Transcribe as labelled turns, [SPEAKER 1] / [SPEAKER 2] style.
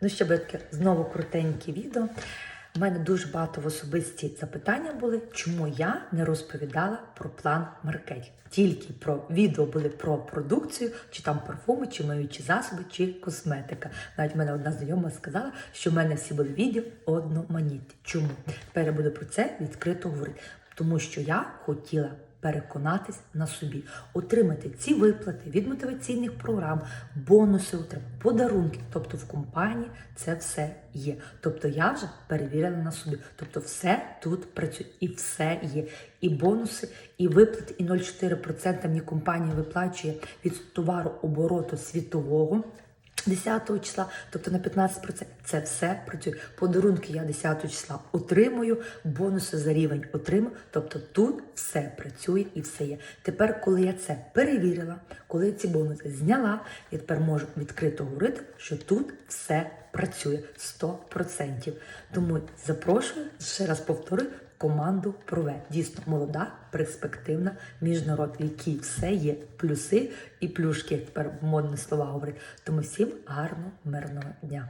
[SPEAKER 1] Ну, ще би таке знову крутеньке відео. У мене дуже багато в особисті запитання були, чому я не розповідала про план маркетинг. Тільки про відео були про продукцію, чи там парфуми, чи миючі засоби, чи косметика. Навіть в мене одна знайома сказала, що в мене всі були відео одноманітні. Чому? Тепер я буду про це відкрито говорити. Тому що я хотіла переконатись на собі, отримати ці виплати від мотиваційних програм, бонуси, отримати подарунки. Тобто в компанії це все є. Тобто я вже перевірила на собі. Тобто все тут працює і все є. І бонуси, і виплати, і 0,4% мені компанія виплачує від товару обороту світового. 10 числа, тобто на 15%, це все працює. Подарунки я 10 числа отримую, бонуси за рівень отримую. Тобто тут все працює і все є. Тепер, коли я це перевірила, коли я ці бонуси зняла, я тепер можу відкрито говорити, що тут все працює 100%. Тому запрошую, ще раз повторюю, команду Прове. Дійсно молода, перспективна, міжнарод, в якій все є плюси і плюшки, тепер модні слова говорить. Тому всім гарного, мирного дня.